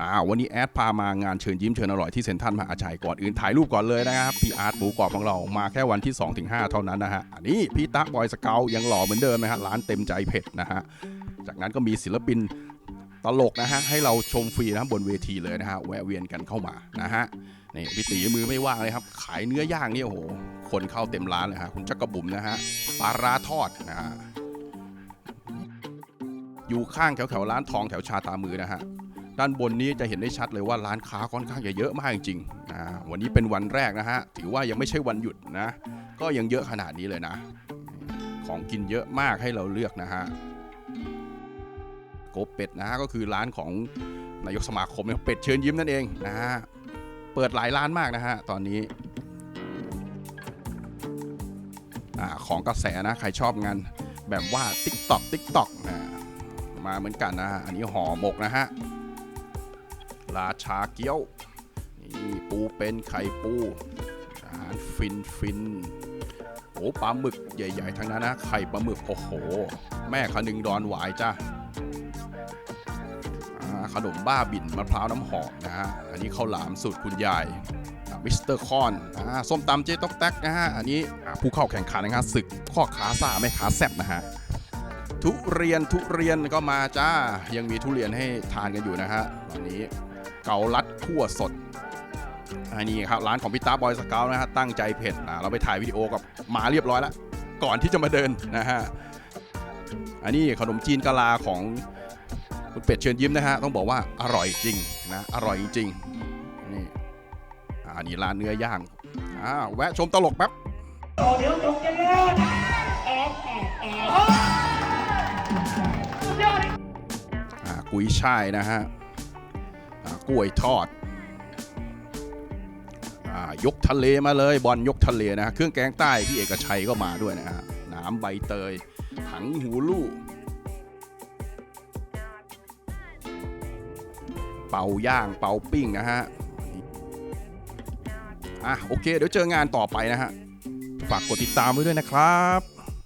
อ่าวันนี้แอดพามางานเชิญยิ้มเชิญอร่อยที่เซ็นทรัลมหาชัยก่อนอื่นถ่ายรูปก่อนเลยนะครับพี่อาร์ตหมูกรอบของเรามาแค่วันที่ 2-5 เท่านั้นนะฮะอันนี้พี่ตั๊กบอยสเกลยังหล่อเหมือนเดิมนะฮะร้านเต็มใจเผ็ดนะฮะจากนั้นก็มีศิลปินตลกนะฮะให้เราชมฟรีนะบนเวทีเลยนะฮะแวะเวียนกันเข้ามานะฮะนี่พี่ตีมือไม่ว่างเลยครับ ขายเนื้อย่างนี่โอ้โหคนเข้าเต็มร้านเลยฮะคุณจักรบุ๋มนะฮะปลาร้าทอดนะฮะอยู่ข้างแถวแถวร้านทองแถวชาตามือนะฮะ ด้านบนนี้จะเห็นได้ชัดเลยว่าร้านค้าค่อนข้างจะเยอะมากจริงๆนะวันนี้เป็นวันแรกนะฮะถือว่ายังไม่ใช่วันหยุดนะ ก็ยังเยอะขนาดนี้เลยนะ ของกินเยอะมากให้เราเลือกนะฮะโกเป็ดนะฮะก็คือร้านของนายกสมาคมเป็ดเชิญยิ้มนั่นเองนะฮะเปิดหลายร้านมากนะฮะตอนนี้อของกระแสนะใครชอบงานแบบว่า TikTok TikTok นะมาเหมือนกันนะฮะอันนี้ห่อหมกนะฮะ ราชาเกี๊ยวนี่ปูเป็นไข่ปูอาหารฟินฟินโอ้ปลาหมึกใหญ่ ๆ ทั้งนั้นนะไข่ปลาหมึกโอ้โห แม่ขนึงดอนหวายจ้าขนมบ้าบินมะพร้าวน้ำหอมนะฮะ อันนี้ข้าวหลามสูตรคุณยายมิสเตอร์คอนส้มตำเจ๊ต๊อกแต๊กนะฮะ อันนี้ผู้เข้าแข่งขันนะฮะศึกข้อขาซ่าแม่ขาแซบนะฮะ ทุเรียนทุเรียนก็มาจ้า ยังมีทุเรียนให้ทานกันอยู่นะฮะตอนนี้ เกาลัดคั่วสดอันนี้ครับร้านของพี่ตาบอยสเกลนะฮะตั้งใจเผ็ดนะเราไปถ่ายวิดีโอกับหมาเรียบร้อยแล้ว ก่อนที่จะมาเดินนะฮะอันนี้ขนมจีนกะลาของคุณเป็ดเชิญยิ้มนะฮะต้องบอกว่าอร่อยจริงนะอร่อยจริงนี่อันนี้ร้านเนื้อย่างอ่าแวะชมตลกแป๊บเดี๋ยวจงเจริญแอดแอดแอดอ่ากุยช่ายนะฮะอ่า กล้วยทอดอยกทะเลมาเลยบอลยกทะเลนะฮะเครื่องแกงใต้พี่เอกชัยก็มาด้วยนะฮะน้ำใบเตยถังหูลู่เป่าย่างเป่าปิ้งนะฮะอะโอเค เดี๋ยวเจองานต่อไปนะฮะฝากกดติดตามไว้ด้วยนะครับ